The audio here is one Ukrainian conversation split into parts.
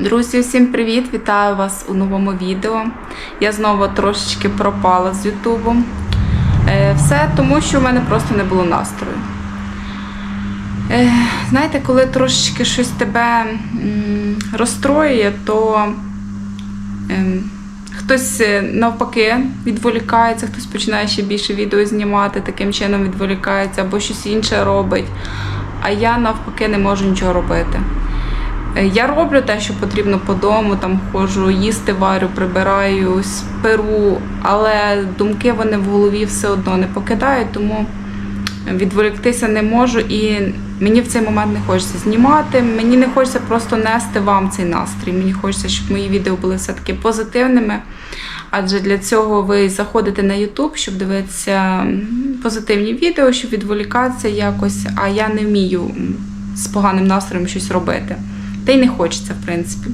Друзі, всім привіт! Вітаю вас у новому відео. Я знову трошечки пропала з Ютубом. Е, Все тому, що в мене просто не було настрою. Е, Знаєте, коли трошечки щось тебе розстроює, то ем, хтось е, навпаки відволікається, хтось починає ще більше відео знімати, таким чином відволікається або щось інше робить. А я навпаки не можу нічого робити. Е, Я роблю те, що потрібно по дому, там ходжу, їсти варю, прибираю, перу, але думки вони в голові все одно не покидають, тому відволіктися не можу і мені в цей момент не хочеться знімати. Мені не хочеться просто нести вам цей настрій. Мені хочеться, щоб мої відео були все-таки позитивними. Адже для цього ви заходите на YouTube, щоб дивитися позитивні відео, щоб відволікатися якось, а я не вмію з поганим настроєм щось робити. Та й не хочеться, в принципі.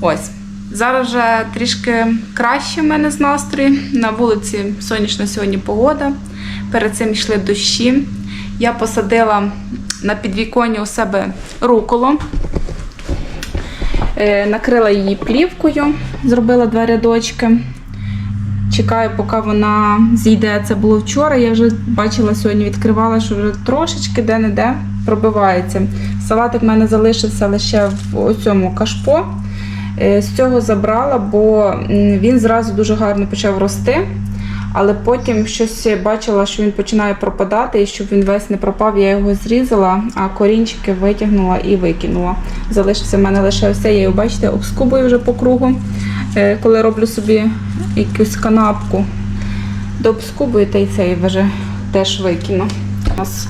Ось. Зараз вже трішки краще в мене з настрою. На вулиці сонячна сьогодні погода. Перед цим йшли дощі. Я посадила на підвіконні у себе руколо. Е, Накрила її плівкою, зробила два рядочки. Чекаю, поки вона зійде. Це було вчора. Я вже бачила сьогодні, відкривала, що вже трошечки де-не-де пробивається. Салатик в мене залишився лише в цьому кашпо. Е, З цього забрала, бо він зразу дуже гарно почав рости. Але потім щось бачила, що він починає пропадати, і щоб він весь не пропав, я його зрізала, а корінчики витягнула і викинула. Залишився в мене лише все. Я його, бачите, обскубую вже по кругу. Е, Коли роблю собі якусь канапку, дообскубую та й цей вже теж викину. У нас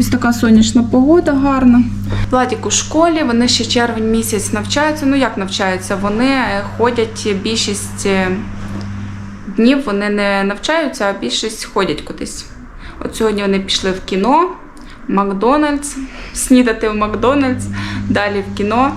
ось така сонячна погода гарна. Владік у школі, вони ще червень місяць навчаються. Ну як навчаються? Вони е, ходять більшість е, днів вони не навчаються, а більшість ходять кудись. От сьогодні вони пішли в кіно, Макдональдс, снідати в Макдональдс, далі в кіно.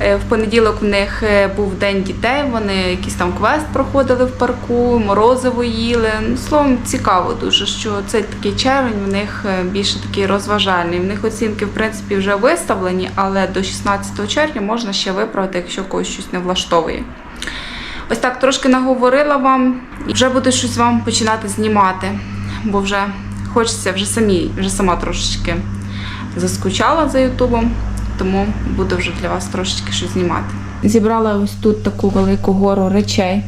Е, В понеділок в них е, був день дітей, вони якийсь там квест проходили в парку, морозиво їли. Ну, словом, цікаво дуже, що цей такий червень в них е, більше такий розважальний. В них оцінки, в принципі, вже виставлені, але до 16 червня можна ще виправити, якщо когось щось не влаштовує. Ось так трошки наговорила вам, і вже буду щось вам починати знімати, бо вже хочеться вже самі, вже сама трошечки заскучала за Ютубом, тому буду вже для вас трошечки щось знімати. Зібрала ось тут таку велику гору речей.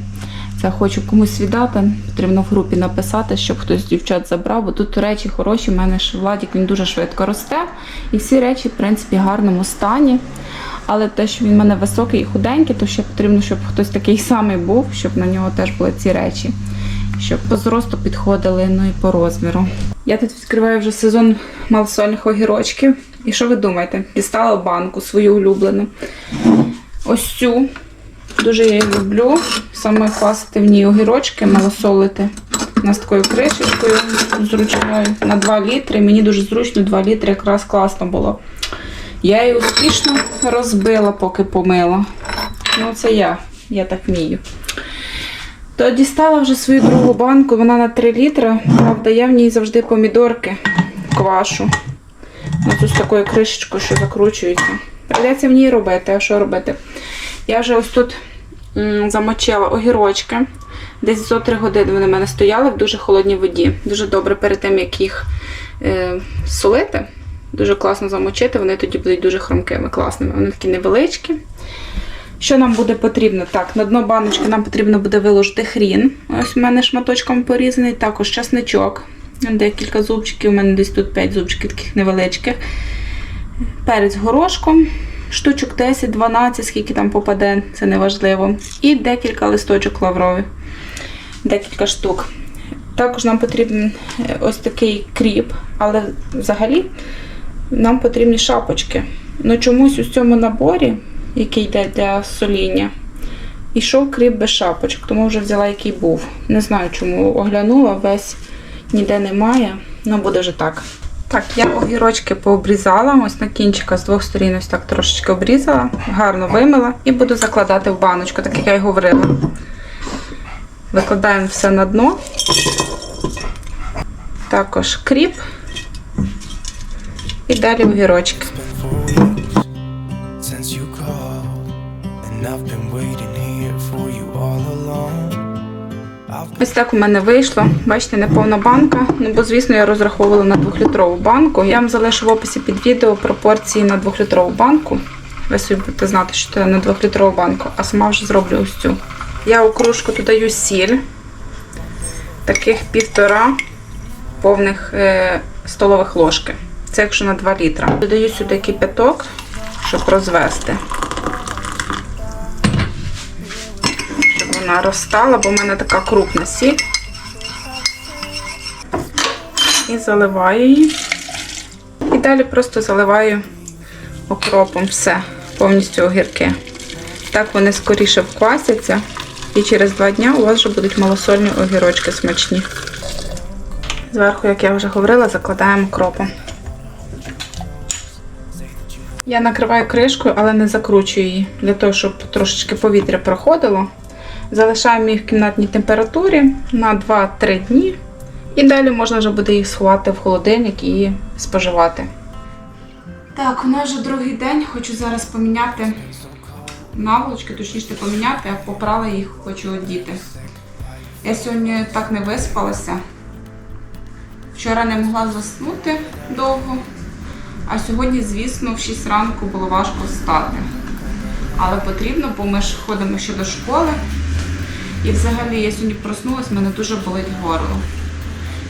Це хочу комусь віддати. Потрібно в групі написати, щоб хтось з дівчат забрав, бо тут речі хороші. У мене ж Владік він дуже швидко росте. І всі речі, в принципі, в гарному стані. Але те, що він в мене високий і худенький, то ще потрібно, щоб хтось такий самий був, щоб на нього теж були ці речі. Щоб по зросту підходили, ну і по розміру. Я тут відкриваю вже сезон малосольних огірочків. І що ви думаєте? Дістала банку свою улюблену. Ось цю. Дуже я її люблю. Саме класти в ній огірочки, малосолити. У нас такою кришечкою зручною на 2 літри. Мені дуже зручно 2 літри якраз класно було. Я її успішно розбила, поки помила. Ну, це я. Я так вмію. То дістала вже свою другу банку, вона на 3 літри. Правда, я в ній завжди помідорки квашу. Ось з такою кришечкою, що закручується. Придеться в ній робити, а що робити? Я вже ось тут замочила огірочки. Десь зо 3 години вони в мене стояли в дуже холодній воді. Дуже добре перед тим, як їх е, солити. Дуже класно замочити, вони тоді будуть дуже хрумкими, класними. Вони такі невеличкі. Що нам буде потрібно? Так, на дно баночки нам потрібно буде виложити хрін. Ось у мене шматочком порізаний, також часничок. Декілька зубчиків, у мене десь тут 5 зубчиків таких невеличких. Перець горошком, штучок 10-12, скільки там попаде, це не важливо. І декілька листочок лаврових, декілька штук. Також нам потрібен е, ось такий кріп, але взагалі нам потрібні шапочки. Ну чомусь у цьому наборі, який йде для соління, ішов кріп без шапочок, тому вже взяла, який був. Не знаю, чому оглянула, весь ніде немає. Ну, буде вже так. Так, я огірочки пообрізала, ось на кінчика з двох сторін ось так трошечки обрізала, гарно вимила і буду закладати в баночку, так як я й говорила. Викладаємо все на дно. Також кріп. І далі огірочки. Ось так у мене вийшло. Бачите, неповна банка. Ну, бо, звісно, я розраховувала на 2-літрову банку. Я вам залишу в описі під відео пропорції на 2-літрову банку. Ви собі будете знати, що це на 2-літрову банку, а сама вже зроблю ось цю. Я у кружку додаю сіль. Таких півтора повних е, столових ложки. Це якщо на 2 літра. Додаю сюди кипяток, щоб розвести. Вона розстала, бо в мене така крупна сіль. І заливаю її. І далі просто заливаю окропом все, повністю огірки. Так вони скоріше вквасяться. І через два дні у вас вже будуть малосольні огірочки смачні. Зверху, як я вже говорила, закладаємо кропом. Я накриваю кришкою, але не закручую її, для того, щоб трошечки повітря проходило. Залишаємо їх в кімнатній температурі на 2-3 дні. І далі можна вже буде їх сховати в холодильник і споживати. Так, у нас вже другий день. Хочу зараз поміняти наволочки, точніше поміняти, а попрала їх, хочу одіти. Я сьогодні так не виспалася. Вчора не могла заснути довго, а сьогодні, звісно, в 6 ранку було важко встати. Але потрібно, бо ми ж ходимо ще до школи. І взагалі я сьогодні проснулась, в мене дуже болить горло.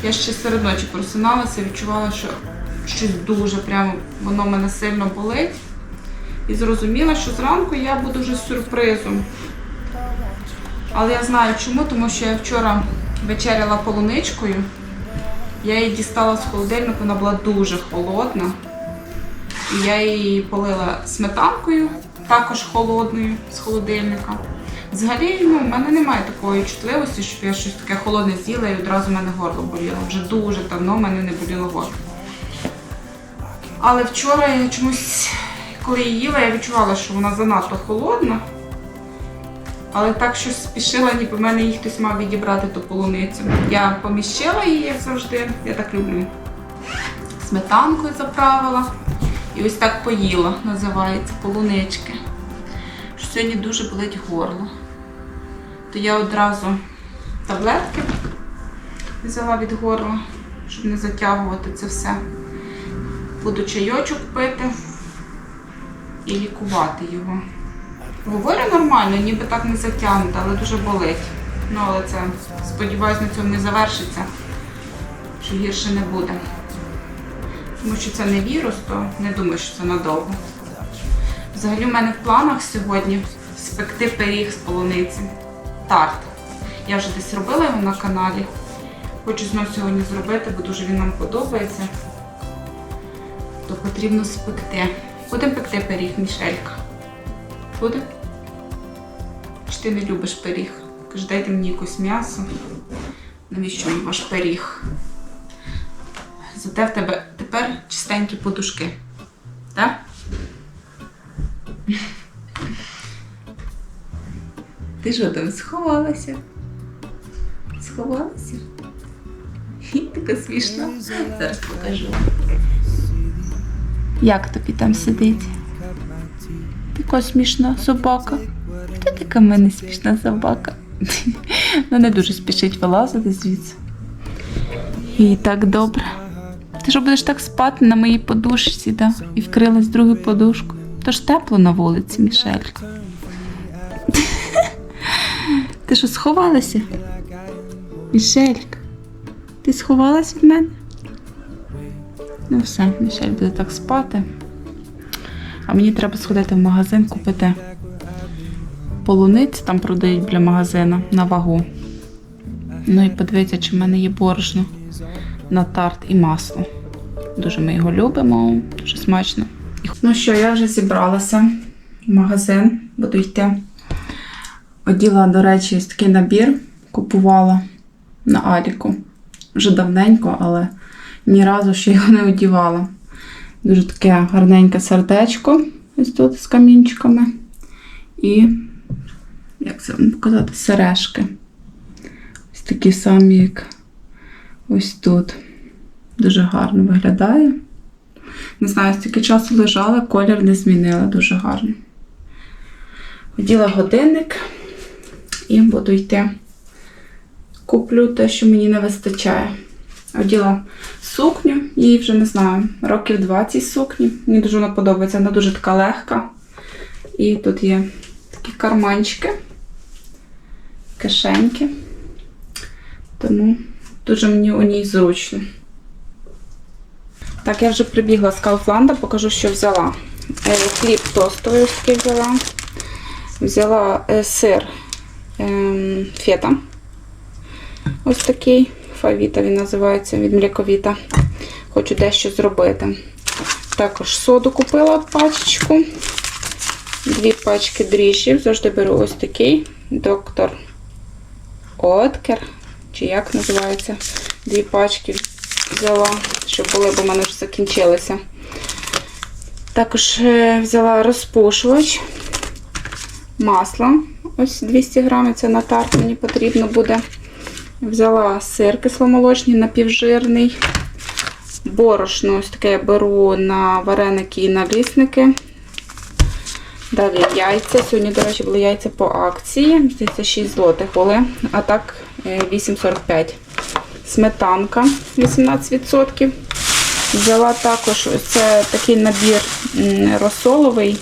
Я ще серед ночі просиналася, відчувала, що щось дуже прямо воно мене сильно болить. І зрозуміла, що зранку я буду вже сюрпризом. Але я знаю чому, тому що я вчора вечеряла полуничкою. Я її дістала з холодильника, вона була дуже холодна. І я її полила сметанкою, також холодною з холодильника. Взагалі, ну, в мене немає такої чутливості, щоб я щось таке холодне з'їла і одразу в мене горло боліло. Вже дуже давно в мене не боліло горло. Але вчора я чомусь, коли її їла, я відчувала, що вона занадто холодна. Але так щось спішила, ніби в мене її хтось мав відібрати ту полуницю. Я поміщила її, як завжди, я так люблю. Сметанкою заправила. І ось так поїла, називається полунички. Що сьогодні дуже болить горло. То я одразу таблетки взяла від горла, щоб не затягувати це все. Буду чайочок пити і лікувати його. Говорю нормально, ніби так не затягнуто, але дуже болить. Ну, але це, сподіваюсь, на цьому не завершиться, що гірше не буде. Тому що це не вірус, то не думаю, що це надовго. Взагалі в мене в планах сьогодні спекти пиріг з полуниці. Тарт. Я вже десь робила його на каналі. Хочу знову сьогодні зробити, бо дуже він нам подобається. То потрібно спекти. Будемо пекти пиріг, Мішелька. Буде? Чи ти не любиш пиріг? Каже, дайте мені якусь м'ясо. Навіщо мені ваш пиріг? Зате в тебе тепер чистенькі подушки. Так? Ти що там сховалася? Сховалася? Така смішна. Зараз покажу. Як тобі там сидить? Така смішна собака. Хто така в мене смішна собака? Вона не дуже спішить вилазити звідси. І так добре. Ти що будеш так спати на моїй подушці, да? І вкрилась другу подушку. Тож тепло на вулиці, Мішелька. Ти що сховалася? Мішелька, ти сховалась від мене? Ну все, Мішель буде так спати. А мені треба сходити в магазин купити полуниць, там продають біля магазину на вагу. Ну і подивитися, чи в мене є борошно на тарт і масло. Дуже ми його любимо, дуже смачно. Ну що, я вже зібралася в магазин, буду йти. Оділа, до речі, такий набір, купувала на Аліку. Вже давненько, але ні разу ще його не одівала. Дуже таке гарненьке сердечко, ось тут з камінчиками. І, як це вам показати, сережки. Ось такі самі, як ось тут. Дуже гарно виглядає. Не знаю, стільки часу лежала, колір не змінила, дуже гарно. Оділа годинник і буду йти. Куплю те, що мені не вистачає. Оділа сукню, їй вже не знаю, років 20 сукні. Мені дуже вона подобається, вона дуже така легка. І тут є такі карманчики, кишеньки. Тому дуже мені у ній зручно. Так, я вже прибігла з Kaufland, покажу, що взяла. Е, Хліб тостовий взяла. Взяла е, сир фета. Ось такий. Фавіта він називається від млековіта. Хочу дещо зробити. Також соду купила пачечку. Дві пачки дріжджів. Завжди беру ось такий. Доктор Откер. Чи як називається? Дві пачки взяла, щоб були, бо в мене вже закінчилися. Також е, взяла розпушувач, масло. Ось 200 грамів, це на тарт мені потрібно буде. Взяла сир кисломолочний, напівжирний. Борошно, ось таке я беру на вареники і на лісники. Далі яйця. Сьогодні, до речі, були яйця по акції. Здається, 6 злотих були, а так е, 8,45. Сметанка 18%. Взяла також ось це такий набір розсоловий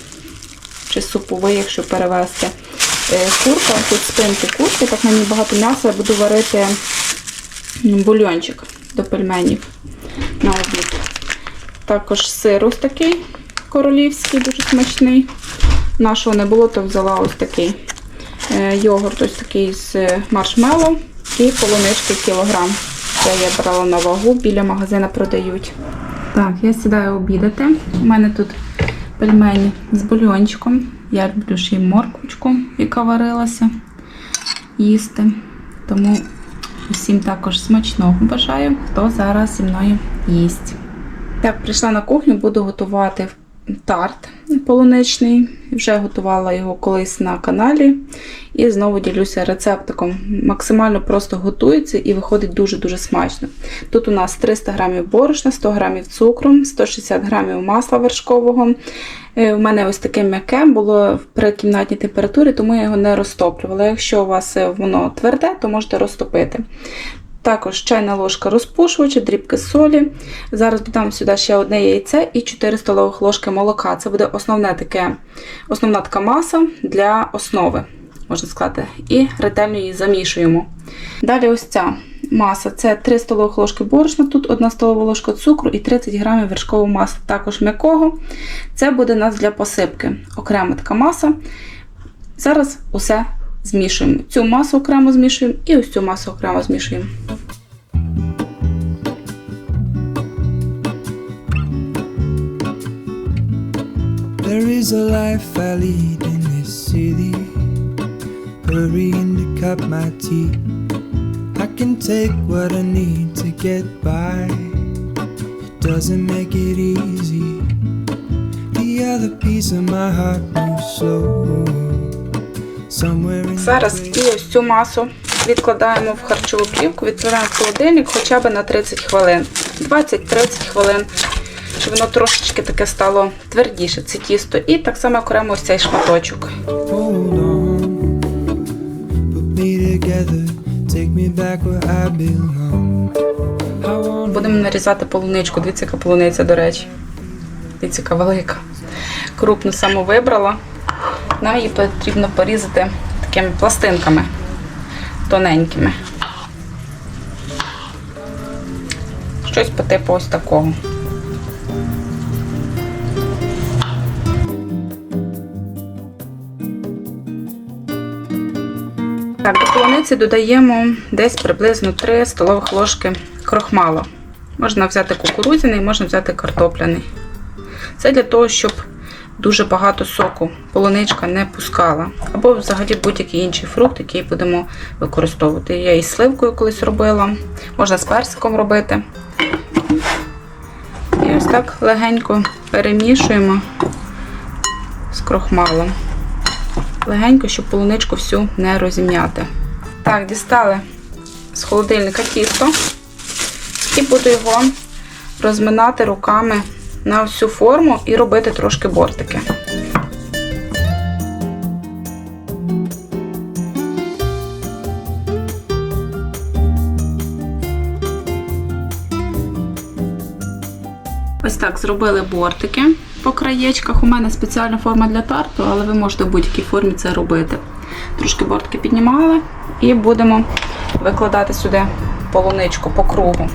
чи суповий, якщо перевести. Е, Курка, тут спинки курки, так на ній багато м'яса, я буду варити бульйончик до пельменів на обід. Також сир такий королівський, дуже смачний. Нашого не було, то взяла ось такий е, йогурт, ось такий з маршмеллоу і полунички кілограм. Це я брала на вагу, біля магазина продають. Так, я сідаю обідати. У мене тут пельмені з бульйончиком. Я люблю ще й морквочку, яка варилася їсти. Тому всім також смачного бажаю, хто зараз зі мною їсть. Так, прийшла на кухню, буду готувати тарт полуничний. Вже готувала його колись на каналі. І знову ділюся рецептиком. Максимально просто готується і виходить дуже-дуже смачно. Тут у нас 300 г борошна, 100 г цукру, 160 г масла вершкового. Е, У мене ось таке м'яке було при кімнатній температурі, тому я його не розтоплювала. Якщо у вас е, воно тверде, то можете розтопити. Також чайна ложка розпушувача, дрібки солі. Зараз додам сюди ще одне яйце і 4 столових ложки молока. Це буде основне таке, основна така маса для основи, можна сказати, і ретельно її замішуємо. Далі ось ця маса це 3 столових ложки борошна, тут 1 столова ложка цукру і 30 грамів вершкового масла, також м'якого. Це буде у нас для посипки. Окрема така маса. Зараз усе змішуємо. Цю масу окремо змішуємо і ось цю масу окремо змішуємо. There is a life I lead in this city. Hurrying to cut my teeth. I can take what I need to get by. It doesn't make it easy. The other piece of my heart moves slow. Зараз і ось цю масу відкладаємо в харчову плівку, відправляємо в холодильник хоча б на 30 хвилин, 20-30 хвилин, щоб воно трошечки таке стало твердіше, це тісто. І так само окремо ось цей шматочок. Будемо нарізати полуничку. Дивіться, яка полуниця, до речі. Дивіться, яка велика. Крупну саму вибрала. Нам її потрібно порізати такими пластинками тоненькими. Щось по типу ось такого. Так, до полуниці додаємо десь приблизно 3 столових ложки крохмалу. Можна взяти кукурудзяний, можна взяти картопляний. Це для того, щоб дуже багато соку полуничка не пускала. Або взагалі будь-який інший фрукт, який будемо використовувати. Я і сливкою колись робила, можна з персиком робити. І ось так легенько перемішуємо з крохмалом. Легенько, щоб полуничку всю не розім'яти. Так, дістали з холодильника тісто і буду його розминати руками на всю форму і робити трошки бортики. Ось так зробили бортики по краєчках. У мене спеціальна форма для тарту, але ви можете в будь-якій формі це робити. Трошки бортики піднімали і будемо викладати сюди полуничку по кругу.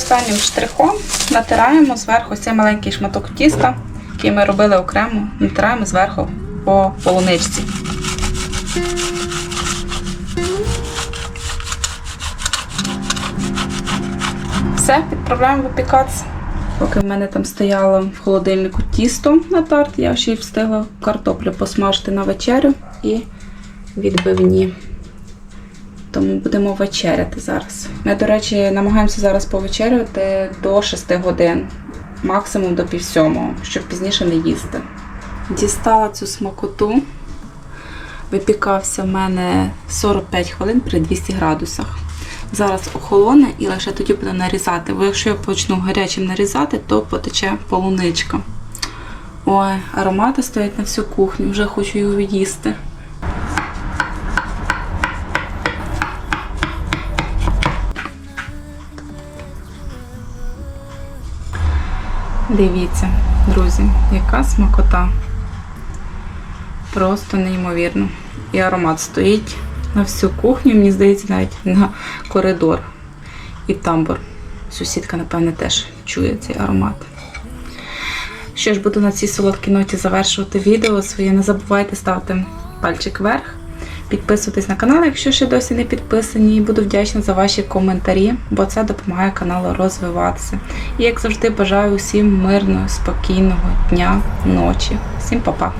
Останнім штрихом натираємо зверху цей маленький шматок тіста, який ми робили окремо, натираємо зверху по полуничці. Все, відправляємо випікатися. Поки в мене там стояло в холодильнику тісто на тарт, я ще й встигла картоплю посмажити на вечерю і відбивні. Тому будемо вечеряти зараз. Ми, до речі, намагаємося зараз повечеряти до 6 годин, максимум до пів сьомого, щоб пізніше не їсти. Дістала цю смакоту. Випікався в мене 45 хвилин при 200 градусах. Зараз охолоне і лише тоді буду нарізати. Бо якщо я почну гарячим нарізати, то потече полуничка. Ой, аромати стоять на всю кухню, вже хочу його їсти. Дивіться, друзі, яка смакота. Просто неймовірно. І аромат стоїть на всю кухню, мені здається, навіть на коридор і тамбур. Сусідка, напевне, теж чує цей аромат. Що ж, буду на цій солодкій ноті завершувати відео своє. Не забувайте ставити пальчик вверх, підписуйтесь на канал, якщо ще досі не підписані. І буду вдячна за ваші коментарі, бо це допомагає каналу розвиватися. І як завжди, бажаю усім мирного, спокійного дня, ночі. Всім па-па!